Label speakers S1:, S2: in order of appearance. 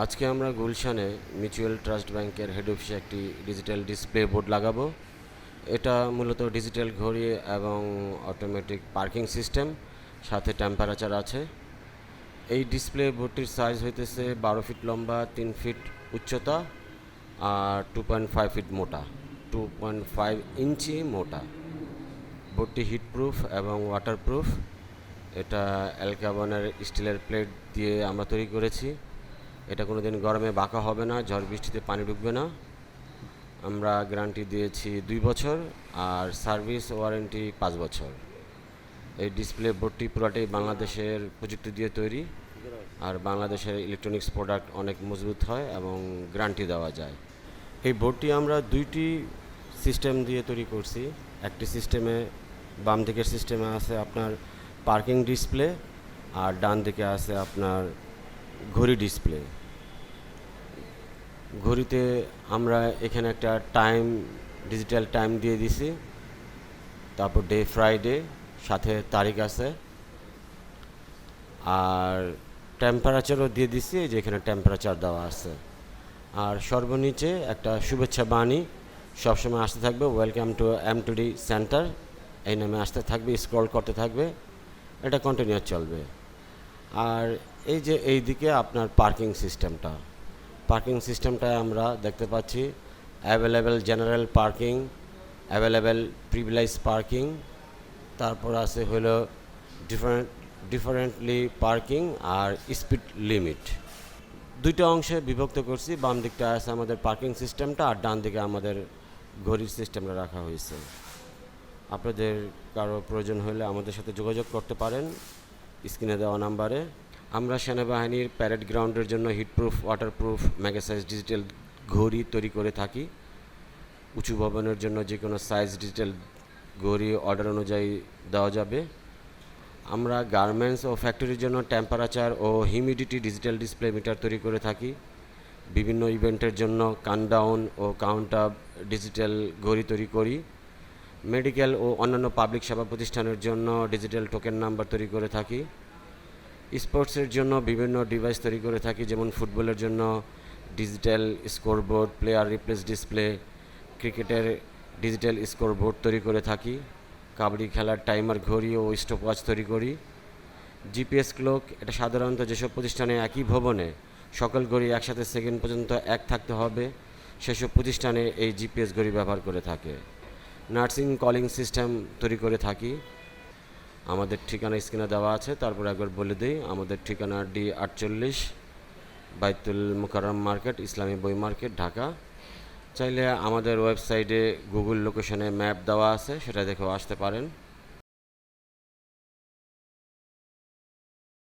S1: আজকে আমরা গুলশানে মিউচুয়াল ট্রাস্ট ব্যাংকের হেড অফিসে একটি ডিজিটাল ডিসপ্লে বোর্ড লাগাবো। এটা মূলত ডিজিটাল ঘড়ি এবং অটোমেটিক পার্কিং সিস্টেম সাথে টেম্পারেচার আছে। এই ডিসপ্লে বোর্ডটির সাইজ হইতেছে বারো ফিট লম্বা, তিন ফিট উচ্চতা, আর টু পয়েন্ট ফাইভ ফিট মোটা। টু পয়েন্ট ফাইভ ইঞ্চি মোটা। বোর্ডটি হিটপ্রুফ এবং ওয়াটারপ্রুফ এটা অ্যালকাবনের স্টিলের প্লেট দিয়ে আমরা তৈরি করেছি। এটা কোনো দিন গরমে বাঁকা হবে না, ঝড় বৃষ্টিতে পানি ঢুকবে না। আমরা গ্যারান্টি দিয়েছি দুই বছর আর সার্ভিস ওয়ারেন্টি পাঁচ বছর। এই ডিসপ্লে বোর্ডটি পুরোটাই বাংলাদেশের প্রযুক্তি দিয়ে তৈরি আর বাংলাদেশের ইলেকট্রনিক্স প্রোডাক্ট অনেক মজবুত হয় এবং গ্যারান্টি দেওয়া যায়। এই বোর্ডটি আমরা দুইটি সিস্টেম দিয়ে তৈরি করছি। একটি সিস্টেমে বাম দিকের সিস্টেমে আছে আপনার পার্কিং ডিসপ্লে আর ডান দিকে আছে আপনার ঘড়ি ডিসপ্লে ঘড়িতে আমরা এখানে একটা টাইম ডিজিটাল টাইম দিয়ে দিছি। তারপর ডে ফ্রাইডে সাথে তারিখ আছে। আর টেম্পারেচারও দিয়ে দিছি যে এখানে টেম্পারেচার দেওয়া আছে। আর সর্বনিচে একটা শুভেচ্ছা বাণী সবসময় আসতে থাকবে। Welcome to M two D center এই নামে আসতে থাকবে স্ক্রল করতে থাকবে। এটা কন্টিনিউয়াস চলবে। আর এই যে এই দিকে আপনার পার্কিং সিস্টেমটা পার্কিং সিস্টেমটায় আমরা দেখতে পাচ্ছি available general parking available privilege parking তারপর আছে হলো ডিফারেন্ট ডিফারেন্টলি পার্কিং আর স্পিড লিমিট দুইটা অংশে বিভক্ত করছি, বাম দিকটা আছে আমাদের পার্কিং সিস্টেমটা আর ডান দিকে আমাদের ঘড়ির সিস্টেমটা রাখা হয়েছে। আপনাদের কারও প্রয়োজন হলে আমাদের সাথে যোগাযোগ করতে পারেন। স্ক্রিনে দেওয়া নাম্বারে। আমরা সেনাবাহিনীর প্যারেড গ্রাউন্ডের জন্য হিটপ্রুফ ওয়াটারপ্রুফ ম্যাগাসাইজ ডিজিটাল ঘড়ি তৈরি করে থাকি। উঁচু ভবনের জন্য যে কোনো সাইজ ডিজিটাল ঘড়ি অর্ডার অনুযায়ী দেওয়া যাবে। আমরা গার্মেন্টস ও ফ্যাক্টরির জন্য টেম্পারেচার ও হিউমিডিটি ডিজিটাল ডিসপ্লে মিটার তৈরি করে থাকি। বিভিন্ন ইভেন্টের জন্য কাউন্টডাউন ও কাউন্ট আপ ডিজিটাল ঘড়ি তৈরি করি। মেডিকেল ও অন্যান্য পাবলিক সেবা প্রতিষ্ঠানের জন্য ডিজিটাল টোকেন নাম্বার তৈরি করে থাকি। স্পোর্টসের জন্য বিভিন্ন ডিভাইস তৈরি করে থাকি, যেমন ফুটবলের জন্য digital scoreboard player replace display ক্রিকেটের ডিজিটাল স্কোরবোর্ড তৈরি করে থাকি, কাবাডি খেলার টাইমার ঘড়ি ও স্টপ ওয়াচ তৈরি করি জিপিএস ক্লক এটা সাধারণত যেসব প্রতিষ্ঠানে একই ভবনে সকল ঘড়ি একসাথে সেকেন্ড পর্যন্ত এক থাকতে হবে, সেসব প্রতিষ্ঠানে এই জিপিএস ঘড়ি ব্যবহার করে থাকে। নার্সিং কলিং সিস্টেম তৈরি করে থাকি আমাদের ঠিকানা স্ক্রিনে দেওয়া আছে, তারপর একবার বলে দিই, আমাদের ঠিকানা ডি আটচল্লিশ বাইতুল মুকাররম মার্কেট, ইসলামী বই মার্কেট, ঢাকা। চাইলে আমাদের ওয়েবসাইটে গুগল লোকেশনে ম্যাপ দেওয়া আছে, সেটা দেখেও আসতে পারেন।